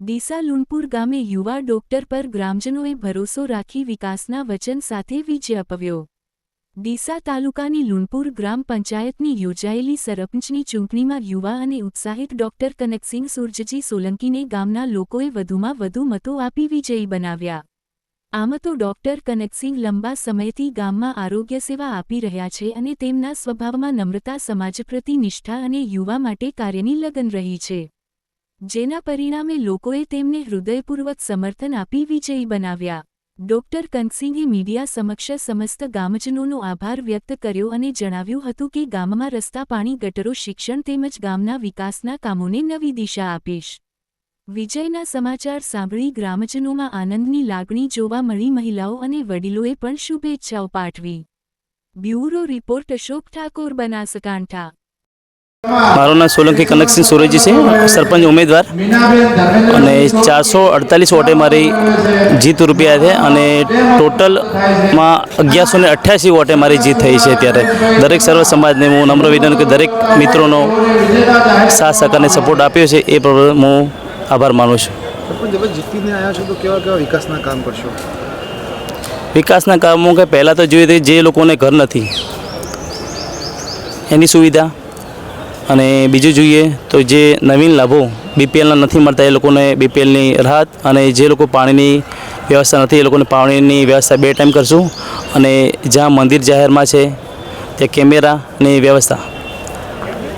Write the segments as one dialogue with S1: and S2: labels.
S1: ડીસા લુણપુર ગામે યુવા ડોક્ટર પર ગ્રામજનોએ ભરોસો રાખી વિકાસના વચન સાથે વિજય અપવ્યો. ડીસા તાલુકાની લુણપુર ગ્રામ પંચાયતની યોજાયેલી સરપંચની ચૂંટણીમાં યુવા અને ઉત્સાહિત ડોક્ટર કનકસિંહ સુરજજી સોલંકીને ગામના લોકોએ વધુમાં વધુ મતો આપી વિજયી બનાવ્યા. આમ તો ડોક્ટર કનકસિંહ લંબા સમયથી ગામમાં આરોગ્ય સેવા આપી રહ્યા છે અને તેમના સ્વભાવમાં નમ્રતા, સમાજ પ્રતિ નિષ્ઠા અને યુવા માટે કાર્યની લગન રહી છે. જેના પરિણામે લોકોએ તેમને હૃદયપૂર્વક સમર્થન આપી વિજયી બનાવ્યા. ડોક્ટર કનકસિંહે મીડિયા સમક્ષ સમસ્ત ગામજનોનો આભાર વ્યક્ત કર્યો અને જણાવ્યું હતું કે ગામમાં રસ્તા, પાણી, ગટરો, શિક્ષણ તેમજ ગામના વિકાસના કામોને નવી દિશા આપીશ. વિજયના સમાચાર સાંભળી ગ્રામજનોમાં આનંદની લાગણી જોવા મળી. મહિલાઓ અને વડીલોએ પણ શુભેચ્છાઓ પાઠવી. Bureau report Ashok Thakor, Banaskantha.
S2: મારું નામ સોલંકી કનકસિંહ સુરેજી છે. સરપંચ ઉમેદવાર. અને ચારસો અડતાલીસ વોટે મારી જીત રૂપિયા છે અને ટોટલમાં અગિયારસો ને અઠ્યાસી વોટે મારી જીત થઈ છે અત્યારે. દરેક સર્વ સમાજને હું નમ્ર વિનંતી દરેક મિત્રોનો સાથ સહકારને સપોર્ટ આપ્યો છે. એ પ્રમાણે હું આભાર માનું છું.
S3: સરપંચ જીતીને આવ્યા છો તો કેવા કેવા વિકાસના કામ કરશો?
S2: વિકાસના કામો કે પહેલાં તો જોઈએ જે લોકોને ઘર નથી એની સુવિધા. અને બીજું જોઈએ તો જે નવીન લાભો બીપીએલના નથી મળતા એ લોકોને બીપીએલની રાહત અને જે લોકો પાણીની વ્યવસ્થા નથી એ લોકોને પાણીની વ્યવસ્થા બે ટાઈમ કરશું. અને જ્યાં મંદિર જાહેરમાં છે ત્યાં કેમેરાની વ્યવસ્થા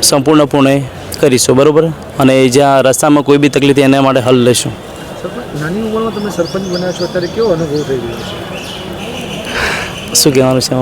S2: સંપૂર્ણપણે કરીશું બરાબર? અને જ્યાં રસ્તામાં કોઈ બી તકલીફ એના માટે હલ લઈશું.
S3: નાની ઉંમરમાં તમે સરપંચ બન્યા છો અત્યારે કેવો અનુભવ થઈ રહ્યો છે?
S2: શું કહેવાનું છે?